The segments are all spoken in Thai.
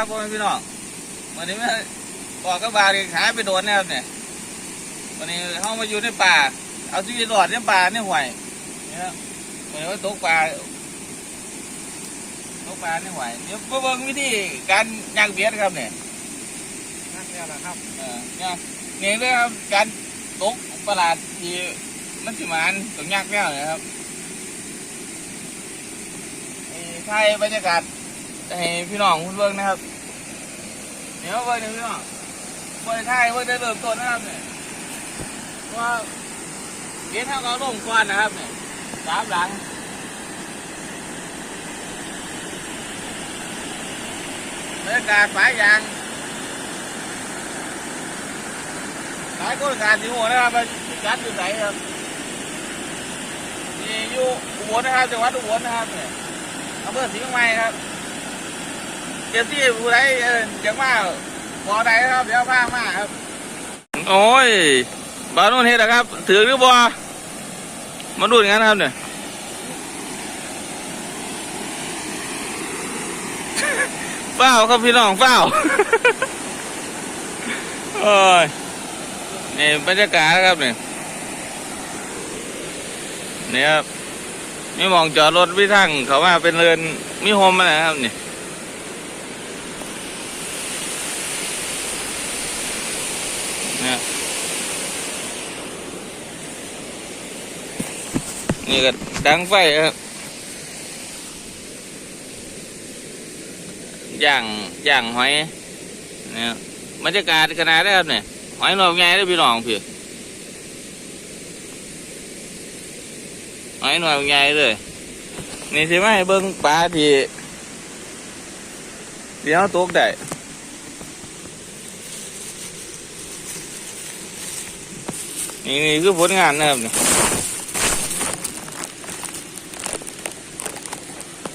ครับพ่อแม่พี่น้องวันนี้ไม่บอกกับบาเลยหายไปโดนนะครับเนี่ยวันนี้เขามาอยู่ในป่า เอาชีวิตรอดในป่าในห่วยนี่ครับวันนี้ว่าตกปลาตกปลาในห่วยเดี๋ยวมาเบิ่งวิธีการย่างเบียดครับเนี่ยนั่นแล้วนะครับเออเนี่ยนี่เลยครับการตกประหลาดที่มันสิมานตกยากแน่เลยครับไอ้ไทยบรรยากาศให้พี่น้องคุณเบิ่งนะครับ เดี๋ยวเบิ่งหนึ่งพี่น้องเบิ่งไทยเบิ่งได้เริ่มต้นนะครับเนี่ยว่าเบียดเท่ากับลงก้อนนะครับเนี่ยสามหลังบรรยากาศฝายยางหลายคนการที่หัวนะครับว่าการอยู่ไหนครับนี่อยู่อุบลนะครับจังหวัดอุบลนะครับเนี่ยอำเภอศรีเมืองใหม่ครับ เจ้าที่ผู้ใดเออจังว่าบ่อใดครับ เดี๋ยวพามาครับ โอ้ยบาโน่นเฮ็ดนะครับ ถือหรือบ่มาดูอย่างนั้นครับเนี่ย เฝ้าครับพี่น้องเฝ้าโอ้ยนี่บรรยากาศนะครับเนี่ยนี่ครับมีหมองจอดรถวิทั้งเขาว่าเป็นเรือนมีโฮมมานะครับนี่เนี่ย นี่ก็ดังไฟครับย่างย่างหอยเนี่ยบรรยากาศขนาดนี้ครับเนี่ยหอยหนอกใหญ่ได้พี่น้องพี่หอยหนอกใหญ่เลยนี่สิมาให้เบิ่งปลาที่เดี๋ยวตกได้นี่นี่คือผลงานนะครับนี่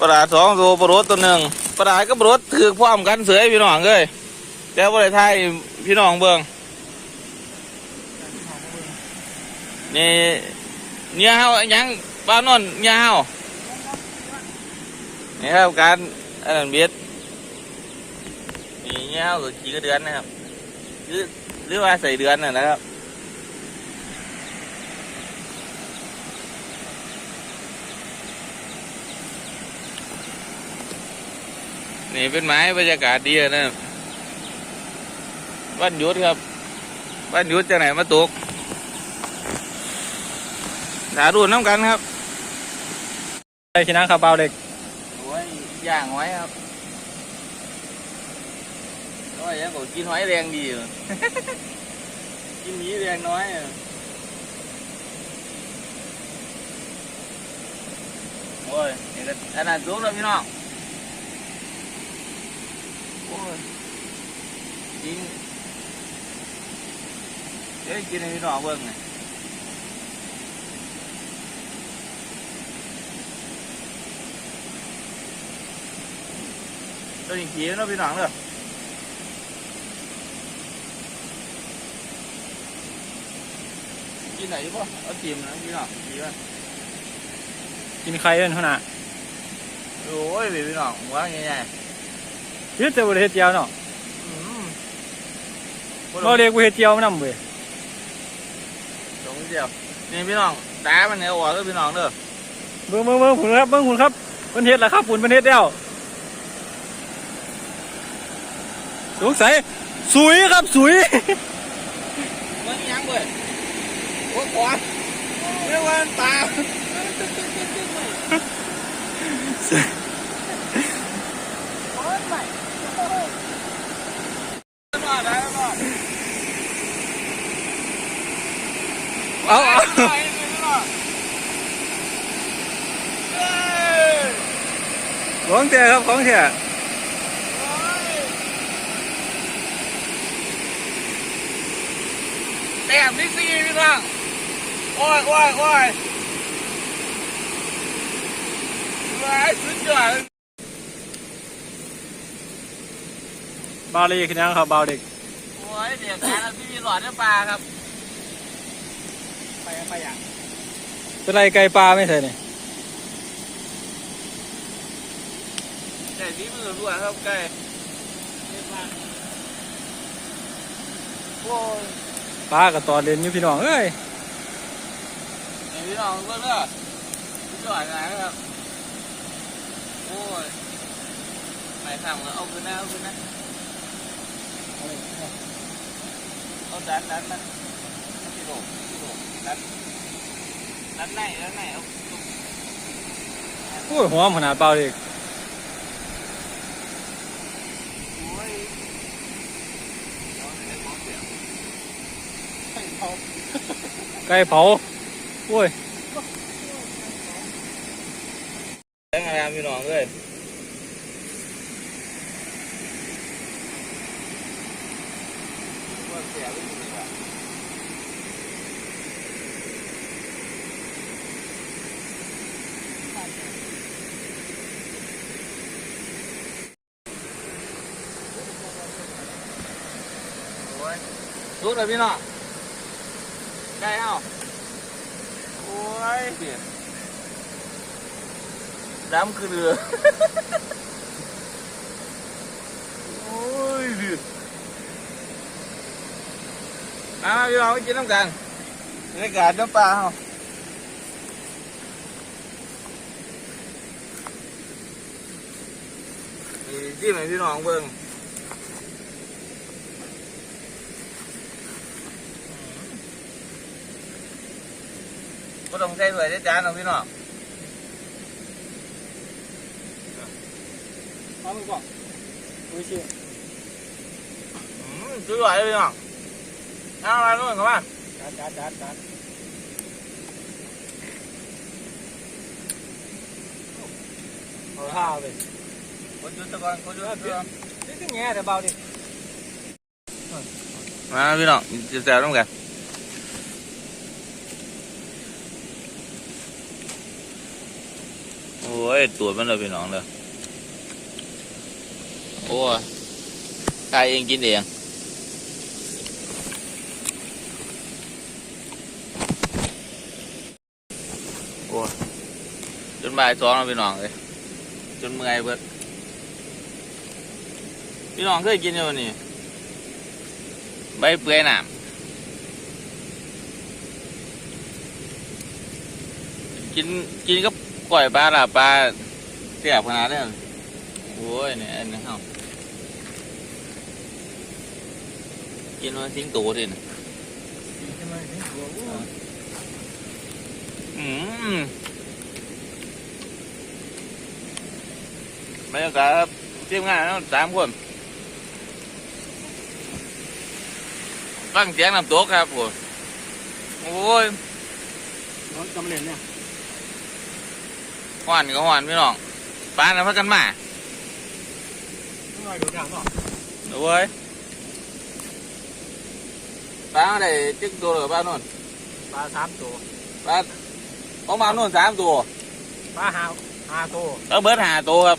ปลาสองตัวปลาโรดตัวหนึ่งปลาก็ปลาโรดถือพร้อมกันเสือให้พี่น้องเลยแต่ว่าไทยพี่น้องเบิงนี่เนี่ยเฮายังบ้านนนเนี่ยเฮานี่ครับการอันนั้นเบียดนี่เนี่ยเฮาก็ขี่กระเดือนนะครับหรือหรือว่าใส่เดือนน่ะนะครับ นี่เป็นไม้บรรยากาศดีนะครับวันหยุดครับวันหยุดจากไหนมาตกถาดูน้ำกันครับใช่ชนะครับเบาเด็กโอ้ยย่างหอยครับโอ้ยยังก็กินหอยแรงดีอยู่ กินหมีแรงน้อยอะโอ้ยนี่ก็อันนั้นสูงแล้วพี่น้องโอ้ยจริงเดี๋ยวกินให้พี่น้อง เบิ่งหน่อยตัวนี้ขี่เนาะพี่น้องเด้อกินไหนบ่เอาจิ้มนะ เล่นขนาดโอ้ยพี่น้องหัวใหญ่ยืดแต่บริเฮ็ดเจียวเนาะๆอืมเบาเด็กบริเฮ็ดเจียวมันนำเว้ยตรงเดียวนี่พี่น้องตามันเนี่ยออกเด้อพี่น้องเด้อเบิ่งเบิ่งเบิ่งผุนครับเบิ่งผุนครับเพิ่นเฮ็ดแล้วครับผุนเพิ่นเฮ็ดแล้วสงสัยสุยครับสุยมันยังเว้ยโอ้ยขวาเรียกว่าตาโอ้ย ไม่รอดได้รอดเอาเอาขอ ว้ายสุดยอดเบาเด็กคือหยังครับเบาเด็กโอ้ยเดี๋ยวการพี่มีหลอดน้ำปลาครับ ไปไปอย่างเป็นไรไก่ปลาไม่ใช่นี่ไก่ที่มือล้วนครับไก่โอ้ยปลากับตอนเล่นอยู่พี่น้องเอ้ยนี่พี่น้องเพื่อนเพื่อนพี่จอดไหนครับ โอ้ยไม่ทำก็เอาขึ้นนะเอาขึ้นนะ เอาดันดันดันพี่โดพี่โดดันดันไหนดันไหนเอาโอ้ยหัวขนาดเปล่าเลยโอ้ยเอาไก่เผาโอ้ยแล้งอะไรองเลยเสียไปอยู่นี่ว่ะเพี่น้องเอ้าโอ้ย เสียดำคือเรือโอ้ยเดือดมาพี่น้องไปกินน้ำกันบรรยากาศน้ำปลาเฮานี่จิ้มให้พี่น้อง เบิ่งก็ต้องใช้ด้วยได้จานเอาพี่น้องเอามือก่อนโอ้ยเชี่ยอืมซื้อไหวเลยพี่น้องเอาอะไรนู่นเข้ามาจัดจัดจัดจัดเอาท่าเลยคนหยุดตะกอนคนหยุดตะกอนนี่คือแง่แต่เบาดิมาพี่น้องจะแซวต้องกันโอ้ยตัวมันเลยพี่น้องเลยโอ้ยกายเองกินเองโอ้ยจน บ่ายสองแล้วพี่น้องเลยจนเมื่อยเบิดพี่น้องเคยกินอยู่นี่ใบเปื่อยน้ำกินกินก็ปล่อยปลาละปลาเสียบขนาดนี้โอ้ยเนี่ยอันนี้เฮากินมันทิ้งตัวดินะอืม บรรยากาศครับทีมงานเนาะสามคนฟังเสียงน้ำตกครับผมโอ้ยน้องกำเล่นเนี่ยหวานก็หวานพี่น้องปลาน่ะพักกันมาน้อยดูทางก่อนโอ้ยปลาอะไรจึกตัวหรือปลาโน่นปลาสามตัวปลาออกมาโน่นสามตัวปลาหาหาตัวแล้วเบิร์ดหาตัวครับ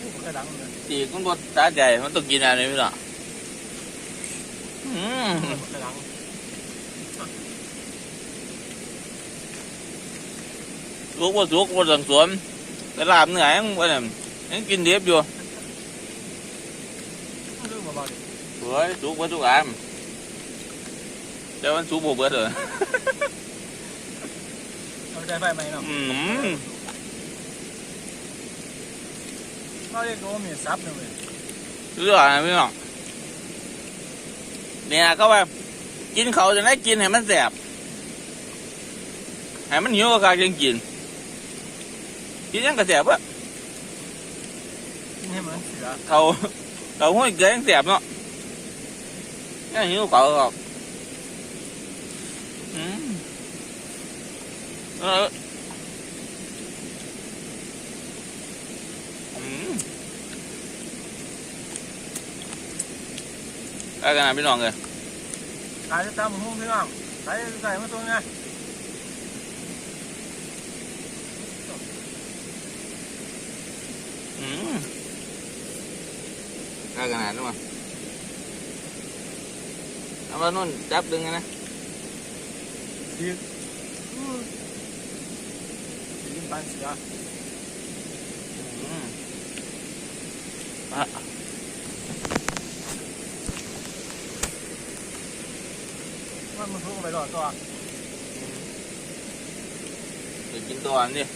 อู้ กระดังเลยตีกุนบดตาใจมันต้องกินอะไรพี่น้องอืมกระดังสุกว่าสุกว่าสังสวมกระลาบเหนื่อยยังว่าเนี่ยยังกินเดียบอยู่เรื่องเบาดิเฮ้ยสุกว่าทุกอันแต่มันสุกบ่เบิดเลยเอาใจไฟไหมเนาะ อืม เราเรียกว่ามีซับเลยเรื่องอะไรพี่น้องเนี่ยก็ว่ากินเขาจะได้กินให้มันแสบให้มันหิวก็กลายเป็นกินกินยังกระแสบวะนให้เหมือนเสือเขาเขาห้อยเกลือยังแสบเนาะยังหิวเขาก็อืมเออ ก็กันนะพี่น้องเลยขายตามหุ้งพี่น้องขายใส่มาตัวไงอืมก็ขนาดนู้นแล้วนู่นจับดึงกันนะดีดีปันเสียออะางเนี่ย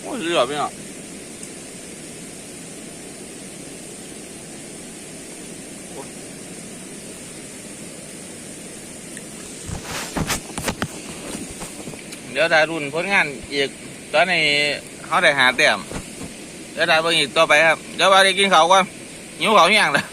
โอ้ยเหลือไปเนาะเดี๋ยวได้รุ่นผลงานอีกตอนนี้เขาได้หาแต้มเดี๋ยวได้เบิ่งอีกต่อไปครับ เดี๋ยวว่าได้กินเขาวก่อนหิวเขาวอหย่างเลย